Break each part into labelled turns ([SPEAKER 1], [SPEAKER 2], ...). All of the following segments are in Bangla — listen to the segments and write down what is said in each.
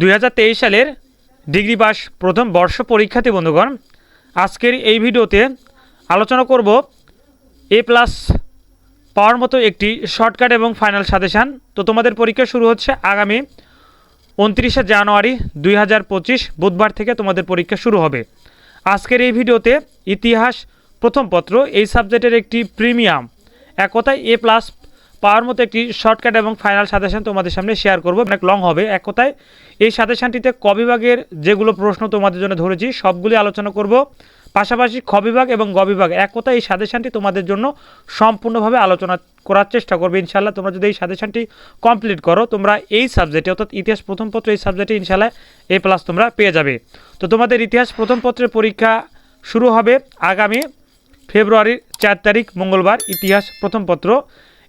[SPEAKER 1] দুই হাজার তেইশ সালের ডিগ্রি পাস প্রথম বর্ষ পরীক্ষার্থী বন্ধুগণ, আজকের এই ভিডিওতে আলোচনা করব এ প্লাস পাওয়ার মতো একটি শর্টকাট এবং ফাইনাল সাজেশান। তো তোমাদের পরীক্ষা শুরু হচ্ছে আগামী উনত্রিশে জানুয়ারি দুই হাজার পঁচিশ, বুধবার থেকে তোমাদের পরীক্ষা শুরু হবে। আজকের এই ভিডিওতে ইতিহাস প্রথম পত্র, এই সাবজেক্টের একটি প্রিমিয়াম এক কথায় এ প্লাস পাওয়ার মতো একটি শর্টকাট এবং ফাইনাল সাজেশন তোমাদের সামনে শেয়ার করব। অনেক লং হবে। এক কথায়, এই সাজেশনটিতে ক বিভাগের যেগুলো প্রশ্ন তোমাদের জন্য ধরেছি সবগুলি আলোচনা করব। পাশাপাশি খ বিভাগ এবং গ বিভাগ, এক কথায় এই সাজেশনটি তোমাদের জন্য সম্পূর্ণভাবে আলোচনা করার চেষ্টা করবে। ইনশাল্লাহ তোমরা যদি এই সাজেশনটি কমপ্লিট করো, তোমরা এই সাবজেক্টে অর্থাৎ ইতিহাস প্রথম পত্র এই সাবজেক্টে ইনশাল্লাহ এ প্লাস তোমরা পেয়ে যাবে। তো তোমাদের ইতিহাস প্রথম পত্রের পরীক্ষা শুরু হবে আগামী ফেব্রুয়ারির চার তারিখ, মঙ্গলবার, ইতিহাস প্রথম পত্র।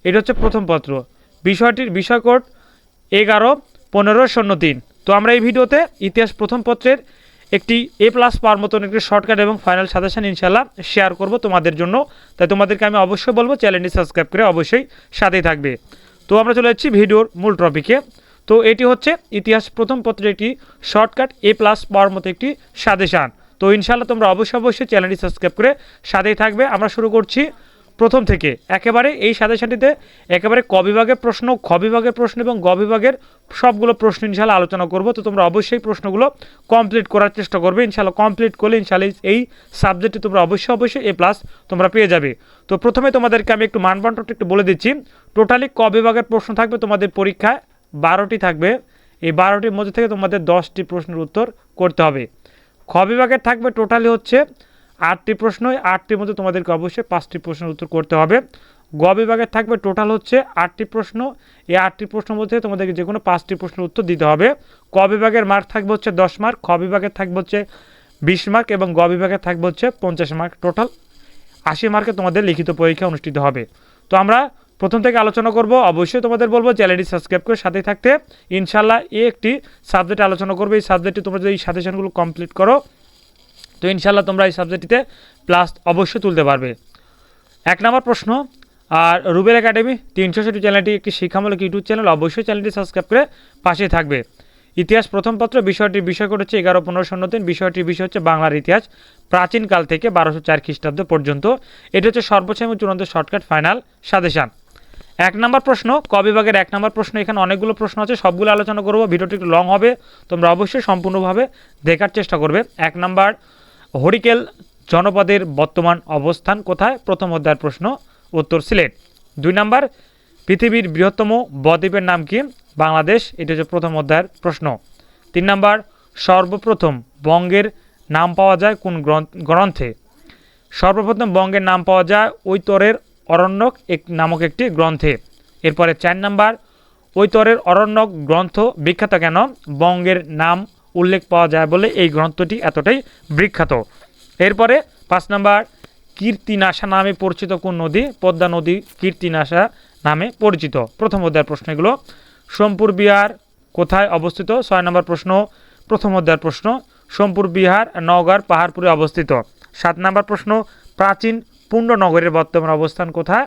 [SPEAKER 1] এটা হচ্ছে প্রথম পত্র। বিষয়টির বিষয় কোড এগারো, পনেরো, শূন্য, তিন। তো আমরা এই ভিডিওতে ইতিহাস প্রথম পত্রের একটি এ প্লাস পাওয়ার মতন একটি শর্টকাট এবং ফাইনাল সাজেশন ইনশাল্লাহ শেয়ার করব তোমাদের জন্য। তাই তোমাদেরকে আমি অবশ্যই বলব চ্যানেলটি সাবস্ক্রাইব করে অবশ্যই সাথেই থাকবে। তো আমরা চলে যাচ্ছি ভিডিওর মূল টপিকে তো এটি হচ্ছে ইতিহাস প্রথম পত্রের একটি শর্টকাট এ প্লাস পাওয়ার মতো একটি সাজেশান তো ইনশাল্লাহ তোমরা অবশ্যই অবশ্যই চ্যানেলটি সাবস্ক্রাইব করে সাথেই থাকবে। আমরা শুরু করছি প্রথম থেকে। একেবারে এই সাজেশনটিতে একেবারে ক বিভাগের প্রশ্ন, খ বিভাগের প্রশ্ন এবং গ বিভাগের সবগুলো প্রশ্ন ইনশাল্লাহ আলোচনা করব। তো তোমরা অবশ্যই প্রশ্নগুলো কমপ্লিট করার চেষ্টা করবে। ইনশাল্লাহ কমপ্লিট করলে ইনশাল্লাহ এই সাবজেক্টে তোমরা অবশ্যই অবশ্যই এ প্লাস তোমরা পেয়ে যাবে। তো প্রথমে তোমাদেরকে আমি একটু মানবন্টনটা একটু বলে দিচ্ছি। টোটালি ক বিভাগের প্রশ্ন থাকবে তোমাদের পরীক্ষায় বারোটি থাকবে। এই বারোটির মধ্যে থেকে তোমাদের দশটি প্রশ্নের উত্তর করতে হবে। খ বিভাগের থাকবে টোটালি হচ্ছে আটটি প্রশ্ন এই আটটির মধ্যে তোমাদেরকে অবশ্যই পাঁচটি প্রশ্নের উত্তর করতে হবে। গ বিভাগের থাকবে টোটাল হচ্ছে আটটি প্রশ্ন। এই আটটি প্রশ্নের মধ্যে তোমাদেরকে যে কোনো পাঁচটি প্রশ্নের উত্তর দিতে হবে। ক বিভাগের মার্ক থাকবে হচ্ছে দশ মার্ক খ বিভাগের থাকবে হচ্ছে বিশ মার্ক এবং গ বিভাগের থাকবে হচ্ছে পঞ্চাশ মার্ক টোটাল আশি মার্কে তোমাদের লিখিত পরীক্ষা অনুষ্ঠিত হবে। তো আমরা প্রথম থেকে আলোচনা করব। অবশ্যই তোমাদের বলব চ্যানেলটি সাবস্ক্রাইব করে সাথে থাকতে। ইনশাল্লাহ এই একটি সাবজেক্ট আলোচনা করবে। এই সাবজেক্টে তোমরা যদি এই সাজেশনগুলো কমপ্লিট করো তো ইনশাল্লাহ তোমরা এই সাবজেক্টটিতে প্লাস অবশ্যই তুলতে পারবে। এক নম্বর প্রশ্ন, আর রুবেল একাডেমি তিনশো ষাটি চ্যানেলটি একটি শিক্ষামূলক ইউটিউব চ্যানেল, অবশ্যই চ্যানেলটি সাবস্ক্রাইব করে পাশে থাকবে। ইতিহাস প্রথম পত্র, বিষয়টির বিষয় করে হচ্ছে এগারো, পনেরো শূন্য তিন বিষয়টির বিষয় হচ্ছে বাংলার ইতিহাস প্রাচীনকাল থেকে বারোশো চার খ্রিস্টাব্দ পর্যন্ত। এটি হচ্ছে সর্বোচ্চ এবং চূড়ান্ত শর্টকাট ফাইনাল সাদেশান এক নম্বর প্রশ্ন, ক বিভাগের এক নম্বর প্রশ্ন, এখানে অনেকগুলো প্রশ্ন আছে, সবগুলো আলোচনা করব, ভিডিওটি একটু লং হবে, তোমরা অবশ্যই সম্পূর্ণভাবে দেখার চেষ্টা করবে। এক নাম্বার হরিকেল, জনপদের বর্তমান অবস্থান কোথায়? প্রথম অধ্যায়ের প্রশ্ন, উত্তর সিলেট। দুই নাম্বার, পৃথিবীর বৃহত্তম বদ্বীপের নাম কি? বাংলাদেশ, এটি হচ্ছে প্রথম অধ্যায়ের প্রশ্ন। তিন নাম্বার, সর্বপ্রথম বঙ্গের নাম পাওয়া যায় কোন গ্রন্থ- সর্বপ্রথম বঙ্গের নাম পাওয়া যায় ঐতরের অরণ্যক এক নামক একটি গ্রন্থে। এরপরে চার নাম্বার, ঐতরের অরণ্যক গ্রন্থ বিখ্যাত কেন? বঙ্গের নাম উল্লেখ পাওয়া যায় বলে এই গ্রন্থটি এতটাই বিখ্যাত। এরপরে পাঁচ নাম্বার, কীর্তিনাশা নামে পরিচিত কোন নদী? পদ্মা নদী কীর্তিনাশা নামে পরিচিত। প্রথম অধ্যায়ের প্রশ্ন এগুলো সোমপুর বিহার কোথায় অবস্থিত? ছয় নম্বর প্রশ্ন, প্রথম অধ্যায়ের প্রশ্ন, সোমপুর বিহার নওগাঁর পাহাড়পুরে অবস্থিত। সাত নম্বর প্রশ্ন, প্রাচীন পুণ্যনগরের বর্তমান অবস্থান কোথায়?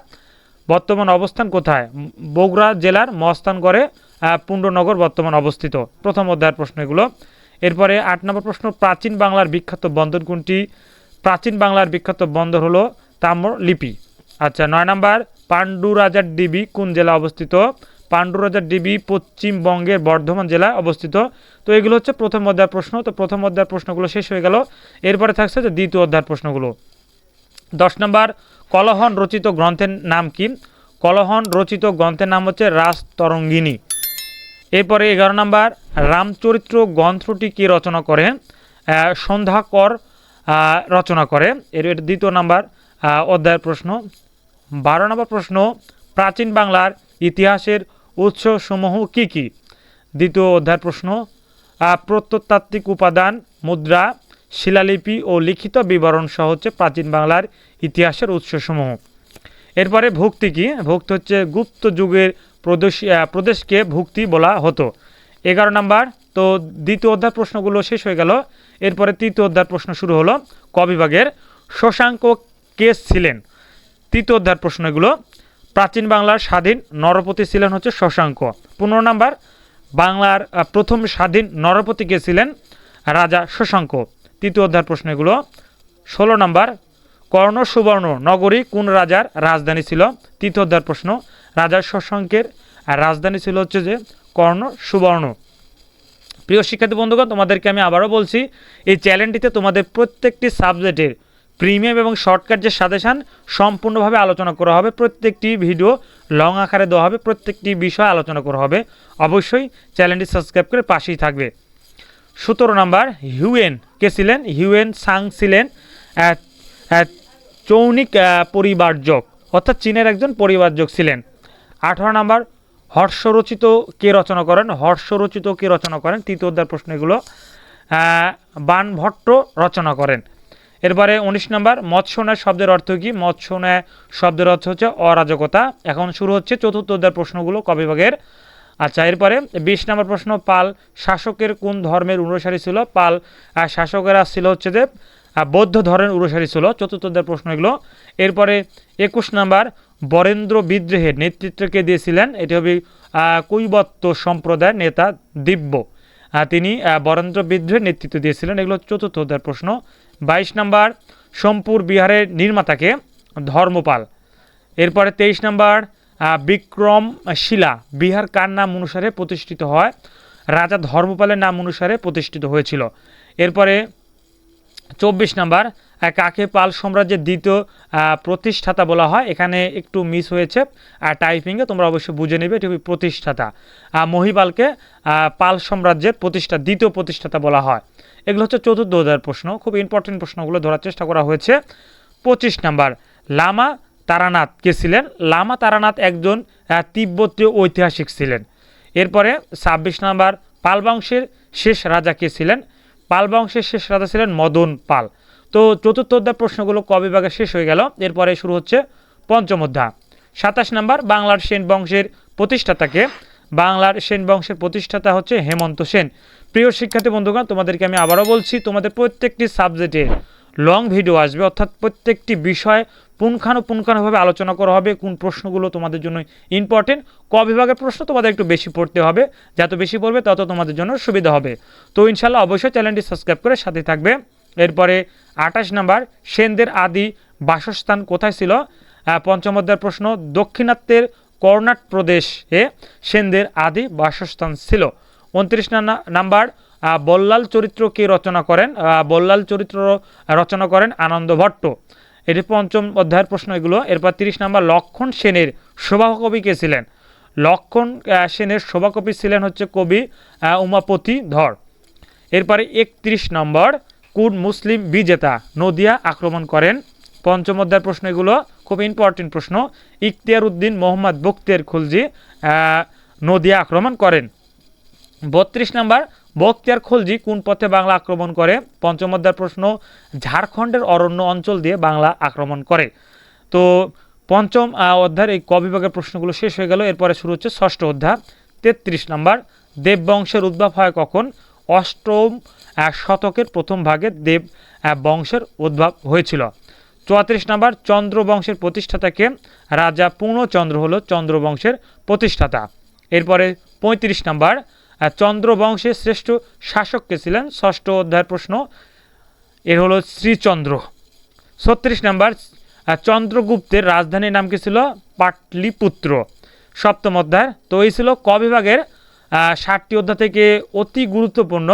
[SPEAKER 1] বর্তমান অবস্থান কোথায়? বগুড়া জেলার মস্তানগড়ে পুণ্ডনগর বর্তমান অবস্থিত। প্রথম অধ্যায়ের প্রশ্ন এগুলো এরপরে আট নম্বর প্রশ্ন, প্রাচীন বাংলার বিখ্যাত বন্দর কোনটি? প্রাচীন বাংলার বিখ্যাত বন্দর হলো তাম্র লিপি আচ্ছা নয় নম্বর, পাণ্ডুরাজার ডিবি কোন জেলা অবস্থিত? পাণ্ডুরাজার ডিবি পশ্চিমবঙ্গের বর্ধমান জেলায় অবস্থিত। তো এগুলো হচ্ছে প্রথম অধ্যায়ের প্রশ্ন। তো প্রথম অধ্যায়ের প্রশ্নগুলো শেষ হয়ে গেল। এরপরে থাকছে যে দ্বিতীয় অধ্যায়ের প্রশ্নগুলো। দশ নম্বর, কলহন রচিত গ্রন্থের নাম কি? কলহন রচিত গ্রন্থের নাম হচ্ছে রাজতরঙ্গিনী। এরপরে এগারো নম্বর, রামচরিত্র গ্রন্থটি কে রচনা করে? সন্ধ্যাকর রচনা করে। এর দ্বিতীয় নাম্বার অধ্যায়ের প্রশ্ন। বারো নম্বর প্রশ্ন, প্রাচীন বাংলার ইতিহাসের উৎসসমূহ কি কি? দ্বিতীয় অধ্যায়ের প্রশ্ন প্রত্নতাত্ত্বিক উপাদান, মুদ্রা, শিলালিপি ও লিখিত বিবরণ সহ হচ্ছে প্রাচীন বাংলার ইতিহাসের উৎসসমূহ। এরপরে ভুক্তি কি? ভুক্তি হচ্ছে গুপ্ত যুগের প্রদেশ প্রদেশকে ভুক্তি বলা হতো। এগারো নাম্বার, তো দ্বিতীয় অধ্যায় প্রশ্নগুলো শেষ হয়ে গেল। এরপরে তৃতীয় অধ্যায় প্রশ্ন শুরু হলো ক বিভাগের। শশাঙ্ক কে ছিলেন? তৃতীয় অধ্যায়ের প্রশ্নগুলো প্রাচীন বাংলার স্বাধীন নরপতি ছিলেন হচ্ছে শশাঙ্ক। পনেরো নাম্বার, বাংলার প্রথম স্বাধীন নরপতি কে ছিলেন? রাজা শশাঙ্ক। তৃতীয় অধ্যায়ের প্রশ্নগুলো ষোলো নম্বর কর্ণ সুবর্ণ নগরী কোন রাজার রাজধানী ছিল? তৃতীয় অধ্যায়ের প্রশ্ন। রাজা শশাঙ্কের আর রাজধানী ছিল হচ্ছে যে কর্ণ সুবর্ণ। প্রিয় শিক্ষার্থী বন্ধুগণ তোমাদেরকে আমি আবারও বলছি এই চ্যানেলটিতে তোমাদের প্রত্যেকটি সাবজেক্টের প্রিমিয়াম এবং শর্টকাট যে সাজেশান সম্পূর্ণভাবে আলোচনা করা হবে প্রত্যেকটি ভিডিও লং আকারে দেওয়া হবে প্রত্যেকটি বিষয় আলোচনা করা হবে। অবশ্যই চ্যানেলটি সাবস্ক্রাইব করে পাশেই থাকবে। সতেরো নম্বর হিউয়েন কে ছিলেন? হিউয়েন সাং ছিলেন চৌনিক আহ, পরিবারজক অর্থাৎ চীনের একজন পরিবারজক ছিলেন। আঠারো নম্বর, হর্ষরচিত কে রচনা করেন? হর্ষরচিত কে রচনা করেন? তৃতীয় অধ্যায়ের প্রশ্ন এগুলো। বানভট্ট রচনা করেন। এরপরে উনিশ নম্বর, মৎস্যন্যায় শব্দের অর্থ কী? মৎস্যন্যায় শব্দের অর্থ হচ্ছে অরাজকতা। এখন শুরু হচ্ছে চতুর্থ অধ্যায়ের প্রশ্নগুলো কবিভাগের আচ্ছা এরপরে বিশ নম্বর প্রশ্ন, পাল শাসকের কোন ধর্মের অনুসারী ছিল? পাল শাসকেরা ছিল হচ্ছে যে বৌদ্ধ ধর্মের অনুসারী ছিল। চতুর্থ প্রশ্ন এগুলো। এরপরে একুশ নম্বর বরেন্দ্র বিদ্রোহের নেতৃত্বকে দিয়েছিলেন। এটি হবে কৈবত্য সম্প্রদায়ের নেতা দিব্য। তিনি বরেন্দ্র বিদ্রোহের নেতৃত্ব দিয়েছিলেন। এগুলো চতুর্থ অধ্যায়ের প্রশ্ন। বাইশ নম্বর, সোমপুর বিহারের নির্মাতাকে ধর্মপাল। এরপরে তেইশ নম্বর বিক্রম শিলা। বিহার কার নাম অনুসারে প্রতিষ্ঠিত হয়? রাজা ধর্মপালের নাম অনুসারে প্রতিষ্ঠিত হয়েছিল। এরপরে চব্বিশ নাম্বার কাকে পাল সাম্রাজ্যের দ্বিতীয় প্রতিষ্ঠাতা বলা হয়, এখানে একটু মিস হয়েছে টাইপিংয়ে তোমরা অবশ্যই বুঝে নেবে, এটি প্রতিষ্ঠাতা। মহিপালকে পাল সাম্রাজ্যের প্রতিষ্ঠা, দ্বিতীয় প্রতিষ্ঠাতা বলা হয়। এগুলো হচ্ছে চতুর্থ অধ্যায়ের প্রশ্ন, খুব ইম্পর্টেন্ট প্রশ্নগুলো ধরার চেষ্টা করা হয়েছে। পঁচিশ নাম্বার, লামা তারানাথ কে ছিলেন? লামা তারানাথ একজন তিব্বতীয় ঐতিহাসিক ছিলেন। এরপরে ছাব্বিশ নাম্বার পাল বংশের শেষ রাজা কে ছিলেন? পাল বংশের শেষ রাজা ছিলেন মদন পাল। তো চতুর্থ অধ্যায় প্রশ্নগুলো ক বিভাগে শেষ হয়ে গেল। এরপরে শুরু হচ্ছে পঞ্চম অধ্যায়। সাতাশ নাম্বার, বাংলার সেন বংশের প্রতিষ্ঠাতাকে। বাংলার সেন বংশের প্রতিষ্ঠাতা হচ্ছে হেমন্ত সেন। প্রিয় শিক্ষার্থী বন্ধুগণ, তোমাদেরকে আমি আবারও বলছি, তোমাদের প্রত্যেকটি সাবজেক্টে লং ভিডিও আসবে, অর্থাৎ প্রত্যেকটি বিষয় পুঙ্খানুপুঙ্খানুভাবে আলোচনা করা হবে, কোন প্রশ্নগুলো তোমাদের জন্য ইম্পর্টেন্ট ক বিভাগের প্রশ্ন তোমাদের একটু বেশি পড়তে হবে, যত বেশি পড়বে তত তোমাদের জন্য সুবিধা হবে। তো ইনশাল্লাহ অবশ্যই চ্যানেলটি সাবস্ক্রাইব করে সাথে থাকবে। এরপরে আঠাশ নাম্বার, সেনদের আদি বাসস্থান কোথায় ছিল? পঞ্চম অধ্যায়ের প্রশ্ন, দক্ষিণাত্যের কর্ণাট প্রদেশে সেনদের আদি বাসস্থান ছিল। উনত্রিশ নাম্বার বল্লাল চরিত্র কে রচনা করেন? বল্লাল চরিত্র রচনা করেন আনন্দ ভট্ট। এটি পঞ্চম অধ্যায়ের প্রশ্ন এগুলো। এরপর তিরিশ নাম্বার, লক্ষণ সেনের সভাকবি কে ছিলেন? লক্ষণ সেনের সভাকবি ছিলেন হচ্ছে কবি উমাপতি ধর। এরপরে একত্রিশ নম্বর কোন মুসলিম বিজেতা নদিয়া আক্রমণ করেন? পঞ্চম অধ্যায়ের প্রশ্ন এগুলো, খুব ইম্পর্টেন্ট প্রশ্ন। ইখতিয়ার উদ্দিন মোহাম্মদ বক্তিয়ার খুলজি নদিয়া আক্রমণ করেন। বত্রিশ নম্বর বক্তিয়ার খলজি কোন পথে বাংলা আক্রমণ করে? পঞ্চম অধ্যায়ের প্রশ্ন, ঝাড়খণ্ডের অরণ্য অঞ্চল দিয়ে বাংলা আক্রমণ করে। তো পঞ্চম অধ্যায়ের এই ক বিভাগের প্রশ্নগুলো শেষ হয়ে গেল, এরপরে শুরু হচ্ছে ষষ্ঠ অধ্যায়। তেত্রিশ নম্বর, দেববংশের উদ্ভব হয় কখন? অষ্টম শতকের প্রথম ভাগে দেব বংশের উদ্ভব হয়েছিল। চুয়াত্রিশ নম্বর চন্দ্র বংশের প্রতিষ্ঠাতাকে রাজা পূর্ণচন্দ্র হল চন্দ্র বংশের প্রতিষ্ঠাতা। এরপরে পঁয়ত্রিশ নম্বর আহ, চন্দ্র বংশের শ্রেষ্ঠ শাসককে ছিলেন? ষষ্ঠ অধ্যায়ের প্রশ্ন এর হলো শ্রীচন্দ্র। ছত্রিশ নম্বর চন্দ্রগুপ্তের রাজধানীর নাম কি ছিল? পাটলিপুত্র। সপ্তম অধ্যায় তো এই ছিল ক বিভাগের আহ, ষাটটি অধ্যায় থেকে অতি গুরুত্বপূর্ণ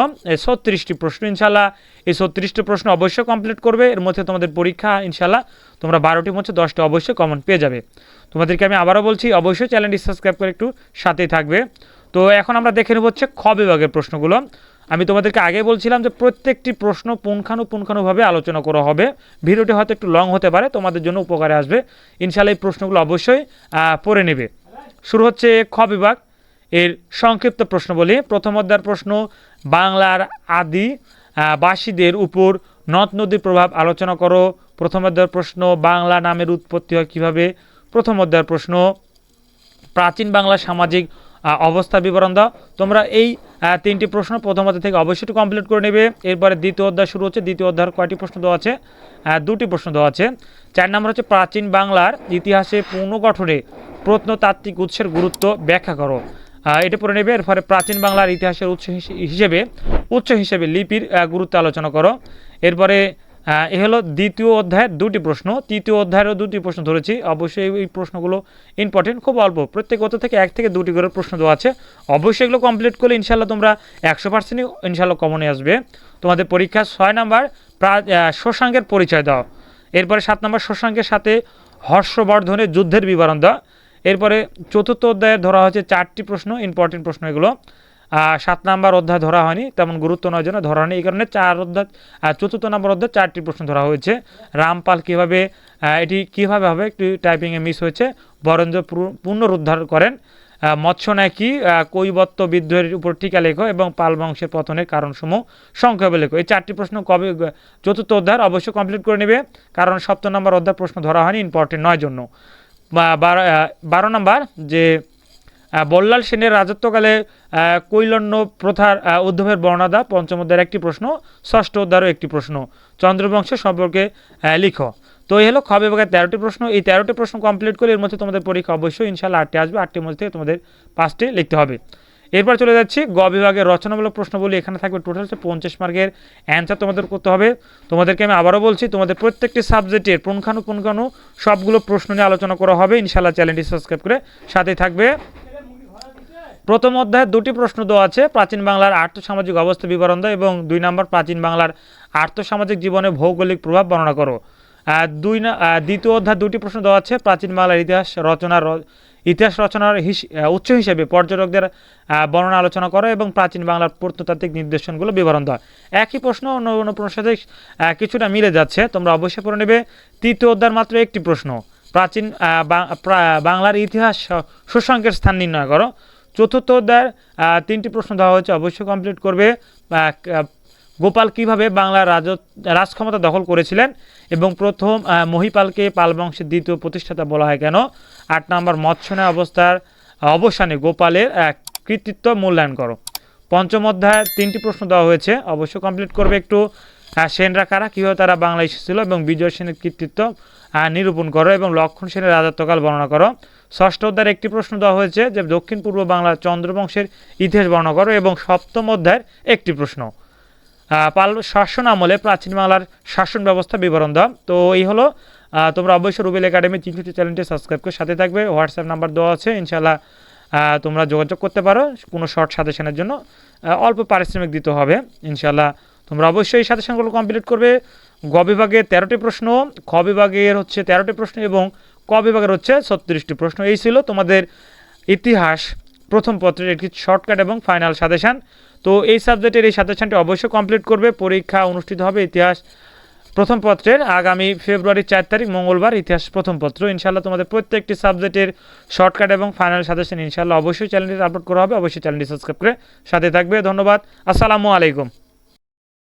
[SPEAKER 1] ছত্রিশটি প্রশ্ন। ইনশাল্লাহ এই ছত্রিশটি প্রশ্ন অবশ্যই কমপ্লিট করবে। এর মধ্যে তোমাদের পরীক্ষা ইনশাল্লাহ তোমরা বারোটির মধ্যে দশটা অবশ্যই কমন পেয়ে যাবে। তোমাদেরকে আমি আবারও বলছি, অবশ্যই চ্যানেলটি সাবস্ক্রাইব করে একটু সাথেই থাকবে। তো এখন আমরা দেখে নেব হচ্ছে খ বিভাগের প্রশ্নগুলো। আমি তোমাদেরকে আগে বলছিলাম যে প্রত্যেকটি প্রশ্ন পুঙ্খানুপুঙ্খানুভাবে আলোচনা করা হবে। ভিডিওটি হয়তো একটু লং হতে পারে, তোমাদের জন্য উপকারে আসবে। ইনশাল্লাহ এই প্রশ্নগুলো অবশ্যই পড়ে নেবে। শুরু হচ্ছে খ বিভাগ। এর সংক্ষিপ্ত প্রশ্ন বলি। প্রথম অধ্যায়ের প্রশ্ন, বাংলার আদি বাসীদের উপর নদ নদীর প্রভাব আলোচনা করো। প্রথম অধ্যায়ের প্রশ্ন, বাংলা নামের উৎপত্তি হয় কীভাবে? প্রথম অধ্যায়ের প্রশ্ন, প্রাচীন বাংলার সামাজিক অবস্থা বিবরণ দাও। তোমরা এই তিনটি প্রশ্ন প্রথম অধ্যায় থেকে অবশ্যই কমপ্লিট করে নেবে। এরপরে দ্বিতীয় অধ্যায় শুরু হচ্ছে। দ্বিতীয় অধ্যায়ের কয়টি প্রশ্ন দেওয়া আছে? দুটি প্রশ্ন দেওয়া আছে। চার নম্বর হচ্ছে, প্রাচীন বাংলার ইতিহাসে পুনর্গঠনে প্রত্নতাত্ত্বিক উৎসের গুরুত্ব ব্যাখ্যা করো। এটা পড়ে নেবে। এরপরে প্রাচীন বাংলার ইতিহাসের উৎস হিসেবে উৎস হিসেবে লিপির গুরুত্ব আলোচনা করো। এরপরে এ হলো দ্বিতীয় অধ্যায়ের দুটি প্রশ্ন। তৃতীয় অধ্যায়েরও দুটি প্রশ্ন ধরেছি। অবশ্যই এই প্রশ্নগুলো ইম্পর্টেন্ট খুব অল্প। প্রত্যেক অত থেকে এক থেকে দুটি করে প্রশ্ন দেওয়া আছে। অবশ্যই এগুলো কমপ্লিট করলে ইনশাল্লাহ তোমরা একশো পার্সেন্টই ইনশাল্লাহ কমনে আসবে। তোমাদের পরীক্ষা ছয় নাম্বার শশাঙ্কের পরিচয় দাও। এরপরে সাত নম্বর শশাঙ্কের সাথে হর্ষবর্ধনের যুদ্ধের বিবরণ দাও। এরপরে চতুর্থ অধ্যায়ে ধরা হয়েছে চারটি প্রশ্ন ইম্পর্টেন্ট প্রশ্ন এগুলো। সাত নাম্বার অধ্যায় ধরা হয়নি, তেমন গুরুত্ব নয় জন্য ধরা হয়নি। এই কারণে চার অধ্যায় চতুর্থ নম্বর অধ্যায় চারটি প্রশ্ন ধরা হয়েছে। রামপাল কীভাবে এটি কীভাবে হবে? একটু টাইপিংয়ে মিস হয়েছে। বরেন্দ্র পুনরুদ্ধার করেন। মৎস্য নাকি কৈবত্য বিদ্রোহের উপর টিকা লেখো এবং পাল বংশের পতনের কারণসমূহ সংক্ষেপে লেখো। এই চারটি প্রশ্ন কবে চতুর্থ অধ্যায় অবশ্যই কমপ্লিট করে নেবে, কারণ সপ্তম নম্বর অধ্যায় প্রশ্ন ধরা হয়নি ইম্পর্টেন্ট নয় জন্য। বারো বারো নম্বর যে বল্লাল সেনের রাজত্বকালে কৈলন্য প্রথার উদ্ভবের বর্ণাদা পঞ্চম অধ্যায়ের একটি প্রশ্ন, ষষ্ঠ অধ্যায়েরও একটি প্রশ্ন। চন্দ্রবংশ সম্পর্কে লিখ। তো এই হলো খ বিভাগের তেরোটি প্রশ্ন। এই তেরোটি প্রশ্ন কমপ্লিট করে এর মধ্যে তোমাদের পরীক্ষা অবশ্যই ইনশাল্লাহ আটটি আসবে। আটটির মধ্যে থেকে তোমাদের পাঁচটি লিখতে হবে। এরপর চলে যাচ্ছি গ বিভাগের রচনামূলক প্রশ্নগুলি এখানে থাকবে টোটাল হচ্ছে পঞ্চাশ মার্কের অ্যান্সার তোমাদের করতে হবে। তোমাদেরকে আমি আবারও বলছি, তোমাদের প্রত্যেকটি সাবজেক্টের পুনখানু পুনখানু সবগুলো প্রশ্ন নিয়ে আলোচনা করা হবে। ইনশাল্লাহ চ্যানেলটি সাবস্ক্রাইব করে সাথে থাকবে। প্রথম অধ্যায়ে দুটি প্রশ্ন দেওয়া আছে, প্রাচীন বাংলার আর্থসামাজিক অবস্থা বিবরণ দাও এবং দুই নম্বর প্রাচীন বাংলার আর্থসামাজিক জীবনে ভৌগোলিক প্রভাব বর্ণনা করো। দুই না দ্বিতীয় অধ্যায় দুটি প্রশ্ন দেওয়া আছে। প্রাচীন বাংলার ইতিহাস রচনার ইতিহাস রচনার উৎস হিসেবে পর্যটকদের বর্ণনা আলোচনা করো এবং প্রাচীন বাংলার প্রত্নতাত্ত্বিক নির্দেশনগুলো বিবরণ দাও একই প্রশ্ন অন্য অন্য প্রশ্নের সাথে কিছুটা মিলে যাচ্ছে। তোমরা অবশ্যই পড়ে নেবে। তৃতীয় অধ্যায়ের মাত্র একটি প্রশ্ন। প্রাচীন প্রা- বাংলার ইতিহাস সুসংখ্যের স্থান নির্ণয় করো। চতুর্থ অধ্যায়ের তিনটি প্রশ্ন দেওয়া হয়েছে। অবশ্যই কমপ্লিট করবে। গোপাল কীভাবে বাংলার রাজ রাজক্ষমতা দখল করেছিলেন এবং প্রথম মহিপালকে পাল বংশের দ্বিতীয় প্রতিষ্ঠাতা বলা হয় কেন? আট নম্বর মৎস্যনা অবস্থার অবসানে গোপালের কৃতিত্ব মূল্যায়ন করো। পঞ্চম অধ্যায়ে তিনটি প্রশ্ন দেওয়া হয়েছে, অবশ্য কমপ্লিট করবে একটু। সেনরা কারা? কীভাবে তারা বাংলা এসেছিল এবং বিজয় সেনের কৃতিত্ব নিরূপণ করো এবং লক্ষণ সেনের রাজত্বকাল বর্ণনা করো। ষষ্ঠ অধ্যায়ের একটি প্রশ্ন দেওয়া হয়েছে যে দক্ষিণ পূর্ব বাংলার চন্দ্রবংশের ইতিহাস বর্ণনা করো এবং সপ্তম অধ্যায়ের একটি প্রশ্ন। পাল, শাসন আমলে প্রাচীন বাংলার শাসন ব্যবস্থা বিবরণ দাও। তো এই হলো তোমরা অবশ্যই রুবেল একাডেমি তিনশোটি চ্যানেলটি সাবস্ক্রাইব করে সাথে থাকবে। হোয়াটসঅ্যাপ নাম্বার দেওয়া আছে ইনশাল্লাহ তোমরা যোগাযোগ করতে পারো। কোনো শর্ট সাজেশনের জন্য অল্প পারিশ্রমিক দিতে হবে ইনশাল্লাহ তোমরা অবশ্যই এই সাজেশনগুলো কমপ্লিট করবে। গ বিভাগে তেরোটি প্রশ্ন, খ বিভাগের হচ্ছে তেরোটি প্রশ্ন এবং ক বিভাগের হচ্ছে ছত্রিশটি প্রশ্ন। এই ছিল তোমাদের ইতিহাস প্রথম পত্রের একটি শর্টকাট এবং ফাইনাল সাজেশান। তো এই সাবজেক্টের এই সাজেশানটি অবশ্যই কমপ্লিট করবে। পরীক্ষা অনুষ্ঠিত হবে ইতিহাস প্রথম পত্রের। আগামী ফেব্রুয়ারির চার তারিখ, মঙ্গলবার, ইতিহাস প্রথম পত্র। ইনশাল্লাহ তোমাদের প্রত্যেকটি সাবজেক্টের শর্টকাট এবং ফাইনাল সাজেশন ইনশাল্লাহ অবশ্যই চ্যানেলটি আপলোড করা হবে। অবশ্যই চ্যানেলটি সাবস্ক্রাইব করে সাথে থাকবে। ধন্যবাদ। আসসালামু আলাইকুম।